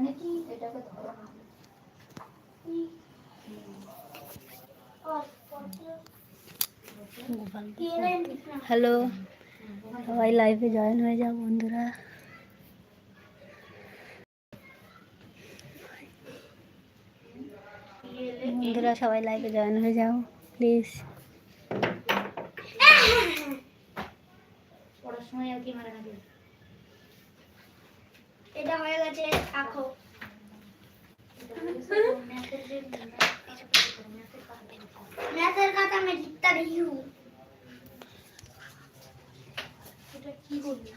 মানে কি? এটাকে ধরো না। হ্যালো সবাই লাইভে জয়েন হয়ে যাও বন্ধুরা। বন্ধুরা সবাই লাইভে জয়েন হয়ে যাও প্লিজ পড়ার সময় আর কি মারে এটা হয়ে গেছে আঁকো ম্যাথের কথা আমি লিখতে দিই এটা কি বলবি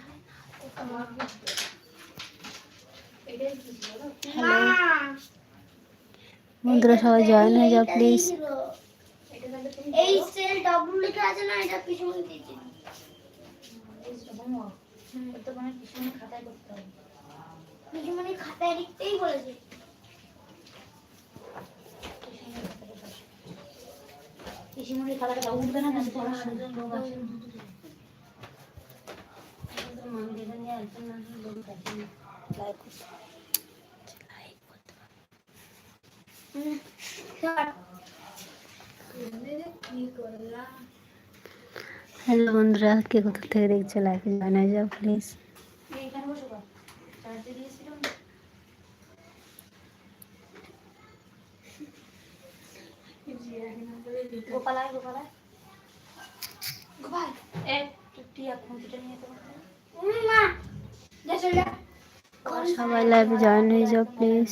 এটাই কি বলো হ্যালো বন্ধুরা সবাই জয়েন হয়ে যাও প্লিজ এটা তাহলে তুমি এই সেল ডব্লিউ লেখা আছে না এটা পিছনে দিয়েছি হোমওয়ার্ক তো মানে পিছনে খাতায় করতে হবে পিছনে খাতায় লিখতেই বলেছে। পিসিমণির খাতাটা উঠবে না কেন পড়ার হ্যালো বন্ধুরা কে কোথা থেকে দেখছ? লাইভে জয়েন হয়ে যাও প্লিজ গোপাল টিয়া নিয়ে তো যা চল যা। সবাই লাইভে জয়েন হয়ে যাও প্লিজ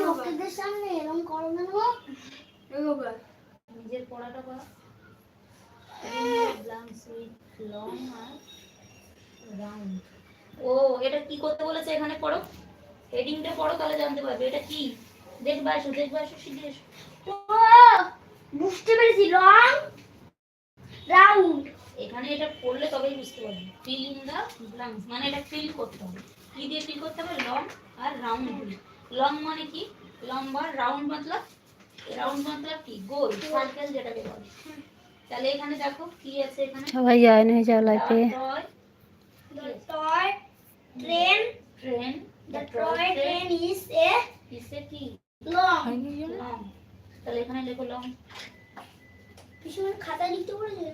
লোকেদের সামনে এরকম করো না নিজের পড়াটা কর লং আর রাউন্ড ও এটা কি করতে বলেছে এখানে পড়ো? হেডিংটা পড়ো তাহলে জানতে পারবে। এটা কি? দেখবে আসো দেখবে আসো শিখে এসো। বুঝতে পেরেছি। রং? রাউন্ড। এখানে এটা পড়লে তবেই বুঝতে পারবে। ফিল ইন দা ব্লাঙ্কস মানে এটা ফিল করতে হবে। কি দিয়ে ফিল করতে হবে? লং আর রাউন্ড লং মানে কি? লম্বা রাউন্ড মতলব? রাউন্ড মতলব কি? গোল সার্কেল যেটাকে বলে। তাহলে এখানে দেখো কি আছে এখানে। সবাই জয়েন হয়ে যাও লাইভে toy train, train the toy train. is a ইসে কি long. লং তাহলে এখানে লেখো লং পিছনে খাতা লিখতে বলেছে?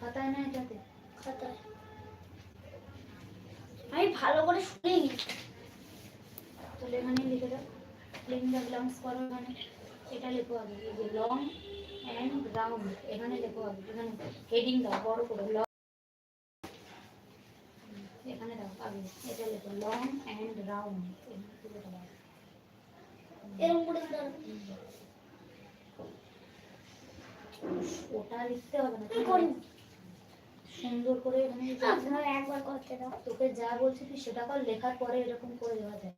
খাতায় না এটাতে? খাতায়। আমি ভালো করে শুনিনি তাহলে এখানে লিখে দাও। ক্লিন দ্য ব্লাঙ্কস করো এখানে। এটা লেখো আগে এই যে লং অ্যান্ড রাউন্ড এখানে লেখো আগে এখানে হেডিং দাও বড় করে লং এখানে দাও আগে এটা লেখো লং অ্যান্ড রাউন্ড এরকম করে দাও। ওটা লিখতে হবে না। করিনি। সুন্দর করে যে- আপনারা একবার করতে দাও তোকে যা বলছি তুই সেটা কর লেখার পরে এরকম করে দেওয়া যায়।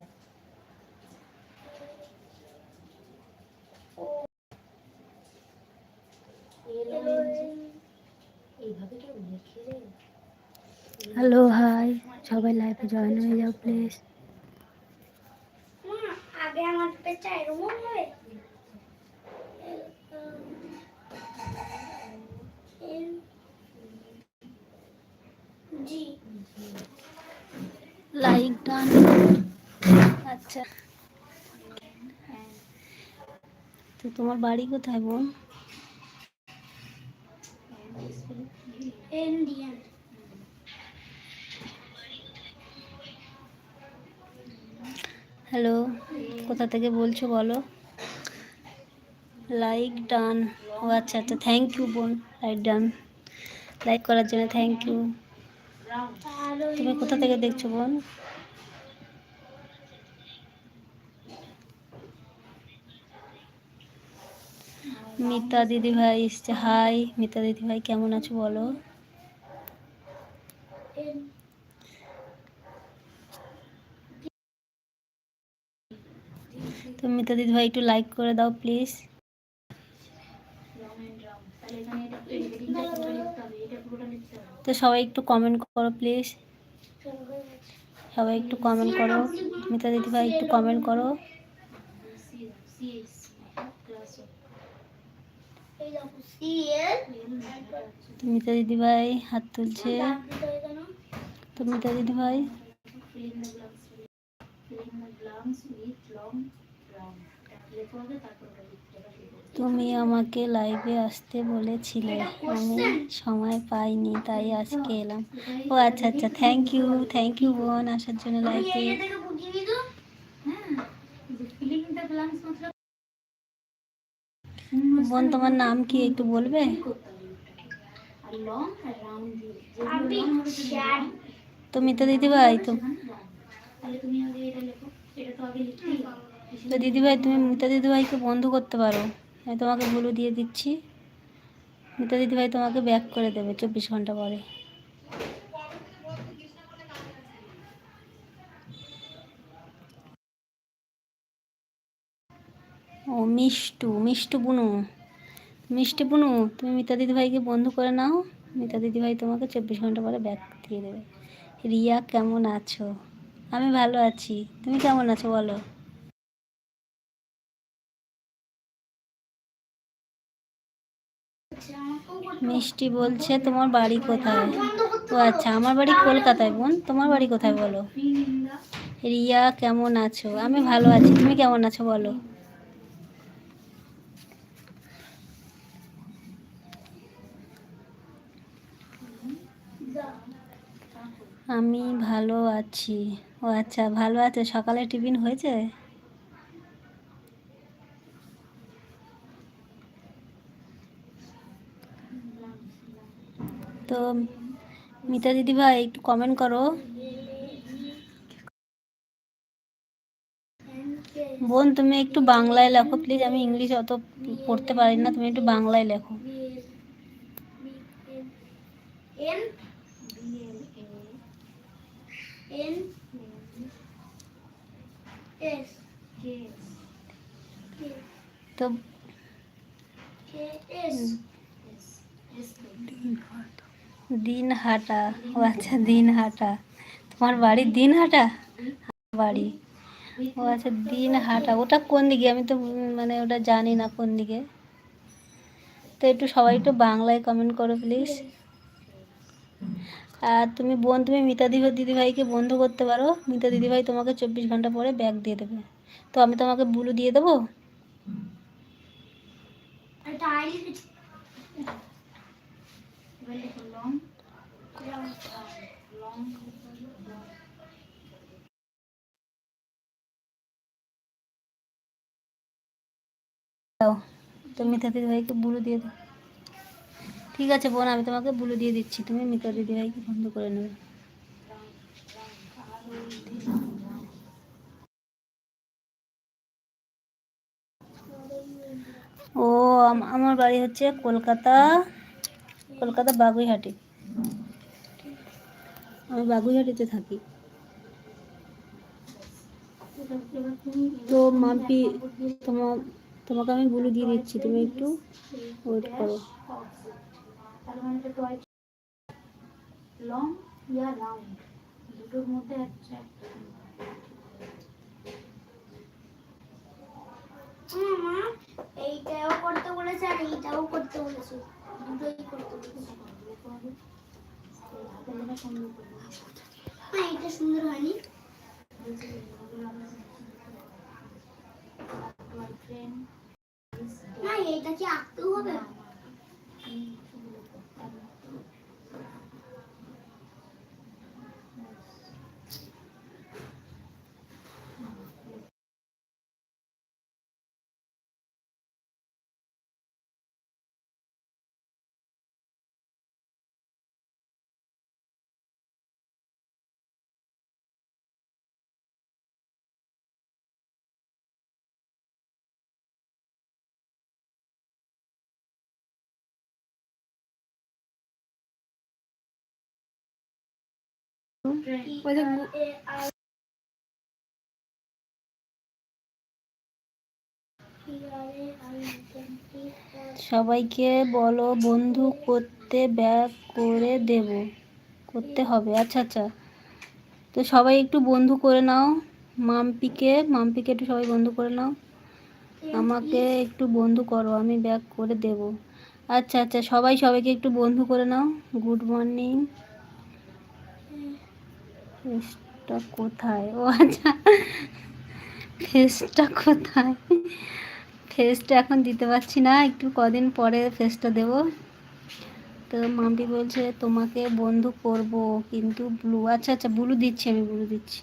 Hello hi. সবাই লাইভে জয়েন হয়ে যাও প্লিজ আগে আমার পেটটা রুম হবে? জি। লাইক ডান আচ্ছা। তো তোমার বাড়ি কোথায় বোন? ইন্ডিয়ান হ্যালো কোথা থেকে বলছো বলো? লাইক ডান ও আচ্ছা আচ্ছা থ্যাংক ইউ বোন লাইক ডান লাইক করার জন্য থ্যাংক ইউ তুমি কোথা থেকে দেখছ বোন? মিতা দিদি ভাই এসছে। হাই, মিতা দিদি ভাই, কেমন আছো বলো? তো মিতা দিদি ভাই, একটু লাইক করে দাও প্লিজ তাহলে এখানে এটা হেডিংটা পুরো লিখতে হবে এটা পুরোটা লিখতে হবে তো সবাই একটু কমেন্ট করো প্লিজ সবাই একটু কমেন্ট করো। মিতা দিদি ভাই একটু কমেন্ট করো। মিতা দিদি ভাই হাত তুলছে। তো মিতা দিদি ভাই। Fill in the blanks fill in the lungs with long round লেখো আগে তারপর তুমি আমাকে লাইভে আসতে বলেছিলে। আমি সময় পাইনি তাই আজকে এলাম। ও আচ্ছা আচ্ছা থ্যাংক ইউ থ্যাংক ইউ বোন আসার জন্য লাইভে বোন তোমার নাম কি একটু বলবে? long, তো দিদিভাই তো তুমি তো দিদিভাই তুমি মিতা দিদিভাইকে বন্ধ করতে পারো। আমি তোমাকে ব্লু দিয়ে দিচ্ছি। মিতা দিদিভাই তোমাকে ব্যাক করে দেবে চব্বিশ ঘণ্টা পরে। ও মিষ্টু মিষ্টু বুনু। মিষ্টি বুনু, তুমি মিতা দিদিভাইকে বন্ধ করে নাও। মিতা দিদিভাই তোমাকে চব্বিশ ঘণ্টা পরে ব্যাক দিয়ে দেবে। রিয়া, কেমন আছো? আমি ভালো আছি। তুমি কেমন আছো বলো? মিষ্টি বলছে, তোমার বাড়ি কোথায়? ও আচ্ছা আমার বাড়ি কলকাতায়, বোন। তোমার বাড়ি কোথায় বলো? রিয়া, কেমন আছো? আমি ভালো আছি। তুমি কেমন আছো বলো? আমি ভালো আছি। ও আচ্ছা ভালো আছে? সকালে টিফিন হয়েছে? তো, মিতা দিদি ভাই, একটু কমেন্ট করো। বোন, তুমি একটু বাংলায় লেখো প্লিজ আমি ইংলিশ অত পড়তে পারি না, তুমি একটু বাংলায় লেখো। তো দিন হাটা ও আচ্ছা দিন হাটা তোমার বাড়ি দিন হাটা বাড়ি। ও আচ্ছা দিন হাটা ওটা কোন দিকে? আমি তো মানে ওটা জানি না কোন দিকে। তো একটু সবাই একটু বাংলায় কমেন্ট করো প্লিজ আর তুমি বোন, তুমি মিতা দিদি দিদিভাইকে বন্ধ করতে পারো। মিতা দিদিভাই তোমাকে চব্বিশ ঘণ্টা পরে ব্যাগ দিয়ে দেবে। তো আমি তোমাকে ব্লু দিয়ে দেবো এটা আই লিখেছি এবার লেখো লং লং ঠিক আছে বোন, আমি তোমাকে ব্লু দিয়ে দিচ্ছি। তুমি মিতা দিদিভাইকে বন্ধ করে নেবে। ও, আম- আমার বাড়ি হচ্ছে কলকাতা। কলকাতা বাগুইহাটি। আমি বাগুইহাটিতে থাকি। তো মাম্পি তোমার তোমাকে আমি ব্লু দিয়ে দিচ্ছি তুমি একটু ওয়েট করো। তার মানে এটা টয় লং ইয়া রাউন্ড দুটোর মধ্যে একটা এইটাও করতে বলেছে আর এইটাও করতে বলেছে। এটা সুন্দর হয়নি না এইটা কি আঁকতেও হবে? ই আর সবাইকে বলো বন্ধু করতে ব্যাক করে দেব। করতে হবে আচ্ছা আচ্ছা। তো সবাই একটু বন্ধু করে নাও। মাম্পিকে মাম্পিকে একটু সবাই বন্ধু করে নাও। আমাকে একটু বন্ধু করো, আমি ব্যাক করে দেব। আচ্ছা আচ্ছা সবাই সবাইকে একটু বন্ধু করে নাও। Good morning. এটা কোথায়? ও আচ্ছা। ফেসটা কোথায়? ফেসটা এখন দিতে পারছি না। একটু কদিন পরে ফেসটা দেব। তো মাম্পি বলছে, তোমাকে বন্ধু করব, কিন্তু ব্লু আচ্ছা আচ্ছা ব্লু দিচ্ছি আমি, ব্লু দিচ্ছি।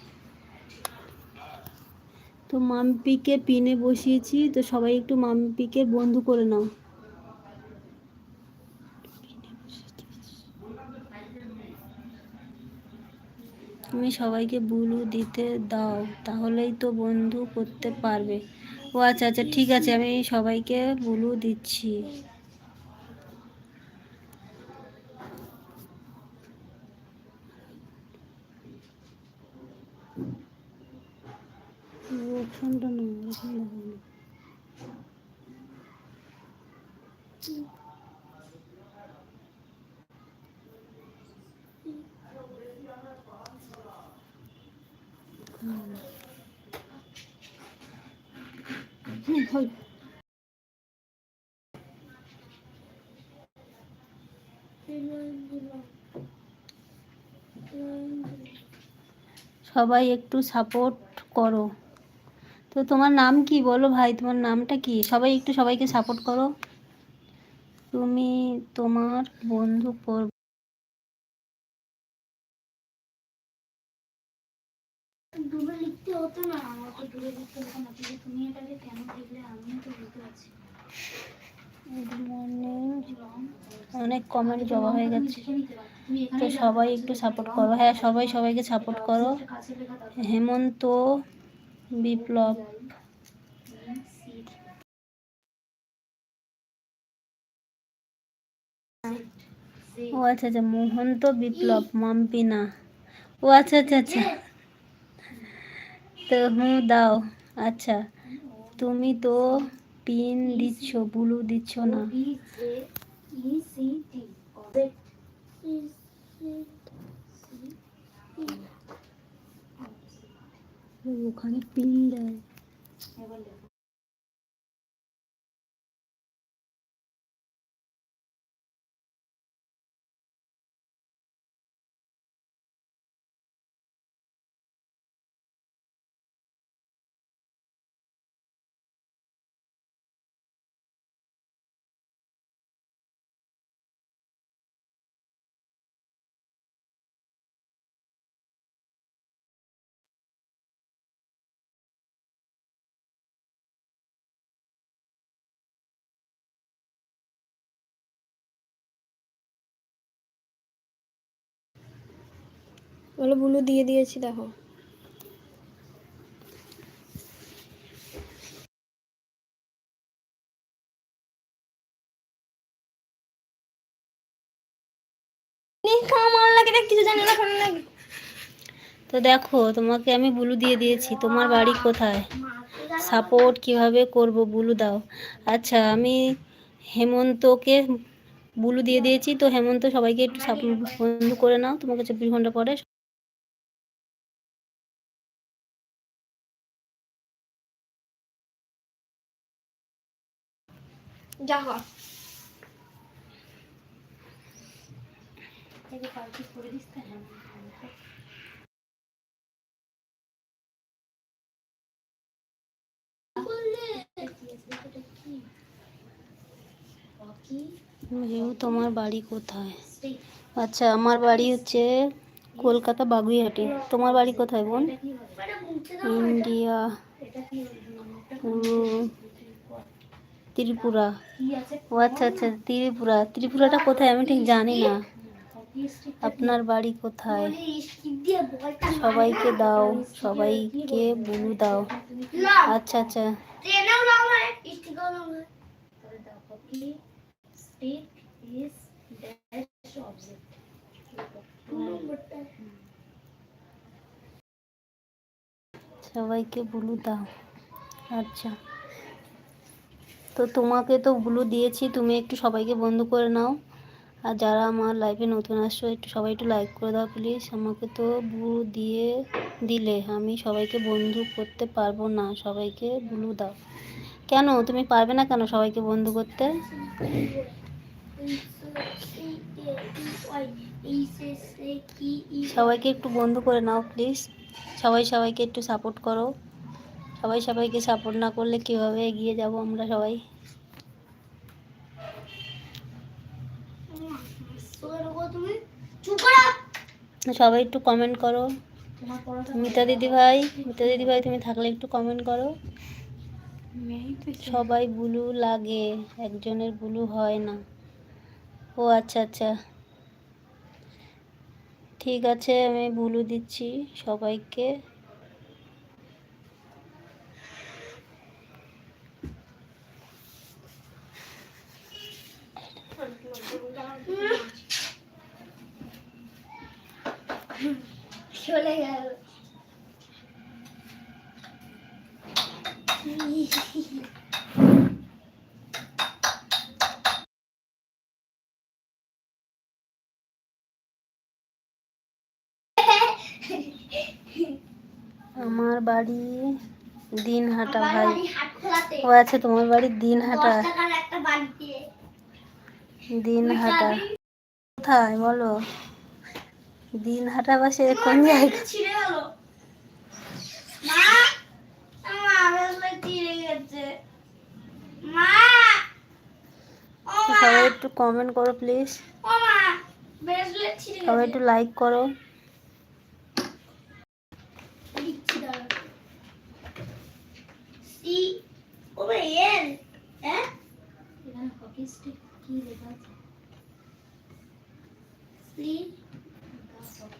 তো মাম্পিকে পিনে বসিয়েছি। তো সবাই একটু মাম্পিকে বন্ধু করে নাও। তুমি সবাইকে বুলু দিতে দাও, তাহলেই তো বন্ধু করতে পারবে। ও আচ্ছা আচ্ছা ঠিক আছে, আমি সবাইকে বুলু দিচ্ছি। অপশনটা না এরকম সবাই একটু সাপোর্ট করো। তো তোমার নাম কি? বলো ভাই তোমার নামটা কি? সবাই একটু সবাইকে সাপোর্ট করো। তুমি তোমার বন্ধু কর ডুবে লিখতে হতো না আমাকে দূরে দিতে হবে না কিন্তু তুমি এটাকে কেন দেখলে আমিও তো বুঝতে পারছি অনেক কমেন্ট জমা হয়ে গেছে। তো সবাই একটু সাপোর্ট করো। হ্যাঁ সবাই সবাইকে সাপোর্ট করো। হেমন্ত, বিপ্লব। ও আচ্ছা আচ্ছা মোহন্ত, বিপ্লব, মাম্পিনা। ও আচ্ছা আচ্ছা আচ্ছা। তো হুঁ, দাও। আচ্ছা তুমি তো পিন দিচ্ছ ব্লু দিচ্ছ না। ওখানে পিন দেয়। বলো ব্লু দিয়ে দিয়েছি, দেখো। তো দেখো, তোমাকে আমি ব্লু দিয়ে দিয়েছি, তোমার বাড়ি কোথায়? সাপোর্ট কীভাবে করব ব্লু দাও। আচ্ছা আমি হেমন্তকে ব্লু দিয়ে দিয়েছি, তো হেমন্ত সবাইকে একটু বন্ধু করে নাও তোমাকে চব্বিশ ঘণ্টা পরে। যা হয় করে দিস তো হ্যাঁ তোমার বাড়ি কোথায়? আচ্ছা আমার বাড়ি হচ্ছে কলকাতা বাগুইহাটি। তোমার বাড়ি কোথায় বোন? ইন্ডিয়া। ত্রিপুরা। ও আচ্ছা আচ্ছা ত্রিপুরা। ত্রিপুরাটা কোথায় আমি ঠিক জানি না। আপনার বাড়ি কোথায়? সবাইকে দাও সবাইকে বুলু দাও। আচ্ছা আচ্ছা। সবাইকে ব্লু দাও। আচ্ছা। তো তোমাকে তো ব্লু দিয়েছি, তুমি একটু সবাইকে বন্ধ করে নাও। আর যারা আমার লাইফে নতুন আসছো, একটু সবাই একটু লাইক করে দাও প্লিজ আমাকে তো ব্লু দিয়ে দিলে, আমি সবাইকে বন্ধু করতে পারব না, সবাইকে ব্লু দাও। কেন? তুমি পারবে না কেন সবাইকে বন্ধু করতে? সবাইকে একটু বন্ধু করে নাও প্লিজ সবাই সবাইকে একটু সাপোর্ট করো। সবাই সবাইকে সাপোর্ট না করলে কীভাবে এগিয়ে যাব আমরা সবাই? সবাই একটু কমেন্ট করো। মিতা দিদি ভাই, মিতা দিদি ভাই, তুমি থাকলে একটু কমেন্ট করো। সবাই ব্লু লাগে, একজনের ব্লু হয় না। ও আচ্ছা আচ্ছা। ঠিক আছে, আমি ব্লু দিচ্ছি সবাইকে। চলে গেল। আমার বাড়ি দিনহাটা আমার ভাই। ও আছে তোমার বাড়ি দিনহাটা। বাড়িতে দিনহাটা। কোথায় বলো? দিনহাটা বাসে কোন জায়গা? সবাই একটু কমেন্ট করো প্লিজ সবাই একটু লাইক করো। হ্যাঁ? কি লেখা আছে সি হকি স্টিক ইংলিশে দাও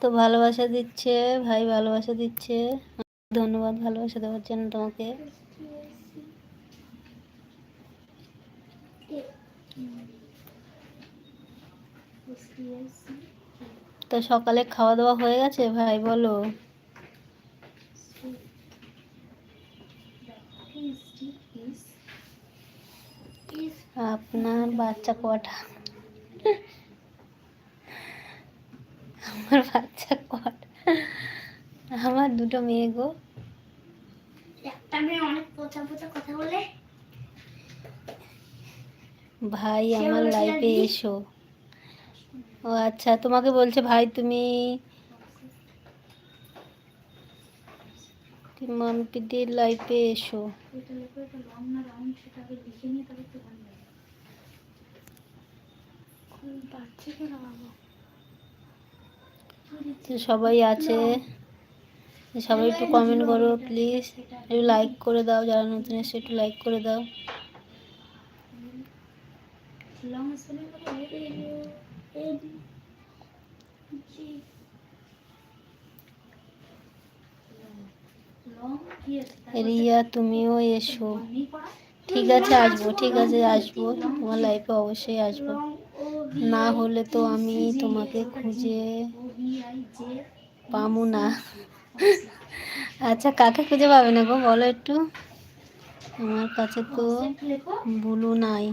তো ভালোবাসা দিচ্ছে, ভাই ভালোবাসা দিচ্ছে। ধন্যবাদ ভালোবাসা দেওয়ার জন্য তোমাকে। তো সকালে খাওয়া দাওয়া হয়ে গেছে? ভাই, বলো। আপনার বাচ্চা কটা? আমার বাচ্চা কটা আমার দুটো মেয়ে গো। একটা মেয়ে অনেক পোচা পোচা কথা বলে। ভাই আমার লাইফে এসো। ও আচ্ছা তোমাকে বলছে ভাই তুমি মাম্পিদির লাইফে এসো। এটা লেখো এটা লং না রাউন্ড সেটা আগে লিখে নিয়ে তবে তো গান গাই বাচ্চাকে লাগাবো তো সবাই আছে। সবাই একটু কমেন্ট করো প্লিজ একটু লাইক করে দাও, যারা নতুন এসে একটু লাইক করে দাও। রিয়া, তুমিও এসো। ঠিক আছে, আসব, ঠিক আছে, আসব। তোমার লাইফে অবশ্যই আসব। না হলে তো আমি তোমাকে খুঁজে পামু না আচ্ছা কাকে খুঁজে পাবে না গো? বলো একটু। আমার কাছে তো বুলু নাই।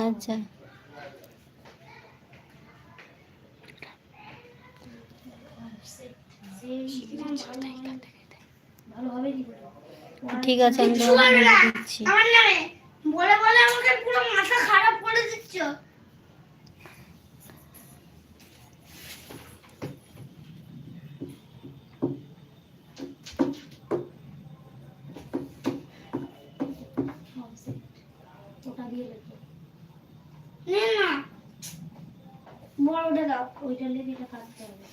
আচ্ছা। ঠিক আছে, আমি দিচ্ছি। বলে বলে আমাকে পুরো মাথা খারাপ করে দিচ্ছ ওটা দিয়ে লেখো নে না বড়টা দাও ওইটা লেগে এটা কাটতে হবে।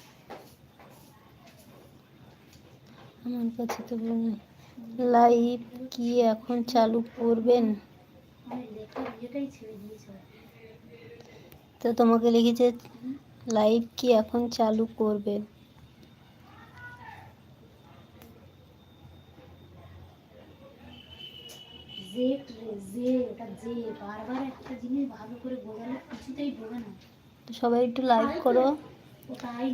আমার কাছে তো লাইভ কি এখন চালু করবেন? তো তোমাকে লিখেছে লাইভ কি এখন চালু করবে রে জে ওটা জে বারবার একটা জিনিস ভালো করে বোঝালে কিছুতেই বোঝে না। সবাই একটু লাইক করো।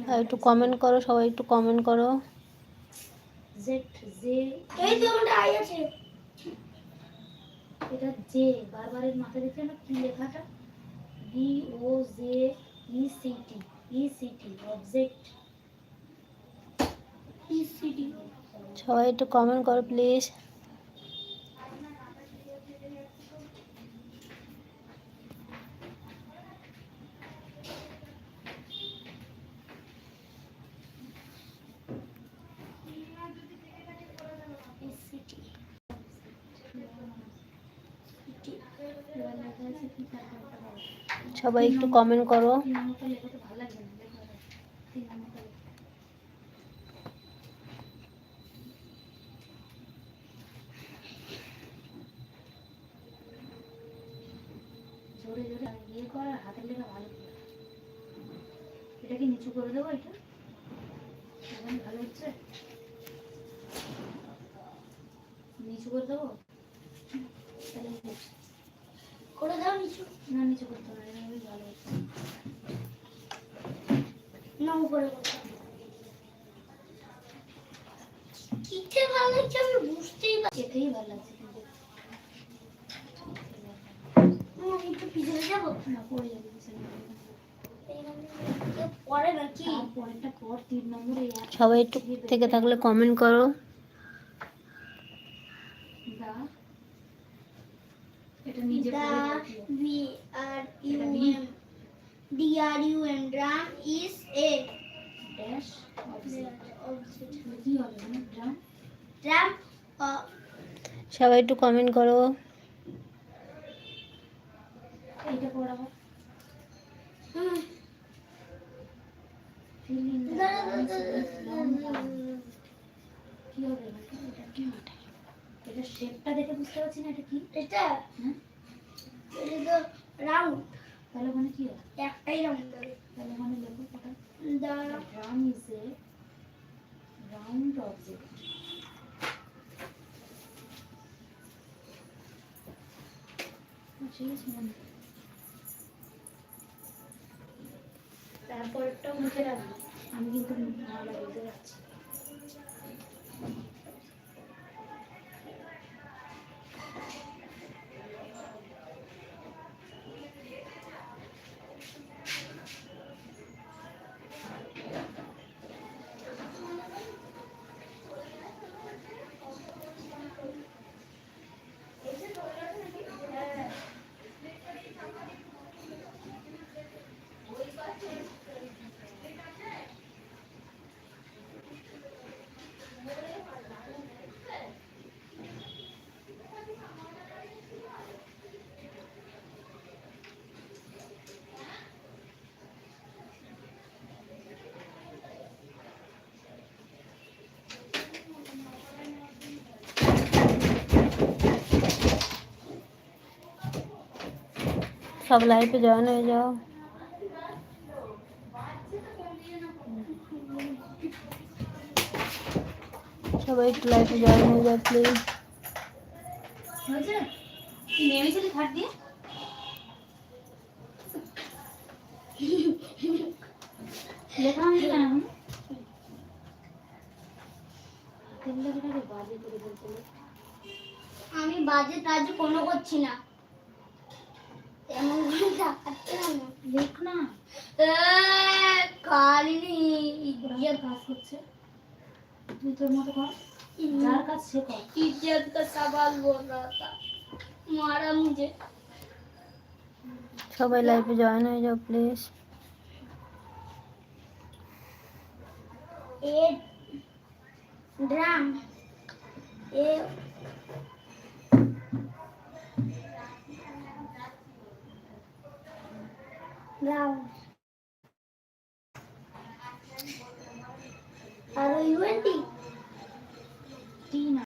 আর একটু কমেন্ট করো সবাই একটু কমেন্ট করো। এটা জে বারবারের মাথা না কি লেখাটা? B O J E C T E C T object ECD সবাই একটু কমেন্ট করো প্লিজ ইসিডি এবার লেখা আছে কি তারপরটা বলো। সবাই একটু কমেন্ট করো। ইয়ে ভালো করে। এটা কি নিচু করে দেবো ভালো হচ্ছে? নিচু করে দেবো? করে দাও নিচু। না, নিচু করতে হবে না এভাবেই ভালো হচ্ছে না উপরে কিতে ভালো লাগছে আমি বুঝতেই পারছি ভালো লাগছে আমি একটু পিছনে যাব? না পড়ে যাবে সবাই একটু থেকে থাকলে কমেন্ট করো। দা। এটা নিজে অবজেক্ট কি হবে মানে ড্রাম ড্রাম সবাই একটু কমেন্ট করো। এইটা পড়াবো। এটা শেপটা দেখে বুঝতে পারছি না এটা কি? এটা হ্যাঁ? এটা তো রাউন্ড তাহলে মানে কি হয় একটাই রাউন্ড হবে তাহলে মানে লেখো ওটা দা drum is a round object. ঠিক আছে মনে মুখে রাখব আমি কিন্তু ভালো বলতে যাচ্ছি সব লাইভে জয়েন হয়ে যাও সবাই একটু লাইভে জয়েন হয়ে যাও প্লিজ লেখা। আমি বাজে কাজ কোনো করছি না এমন করে দেখাচ্ছে না লেখ না কালিনি ইজ্জত কাজ করছে তুই তোর মতো কর যার কাজ সে কর इज्जत का सवाल बोल रहा था मारा मुझे সবাই লাইভে জয়েন হয়ে যাও please A drum A Are you ready? Tina.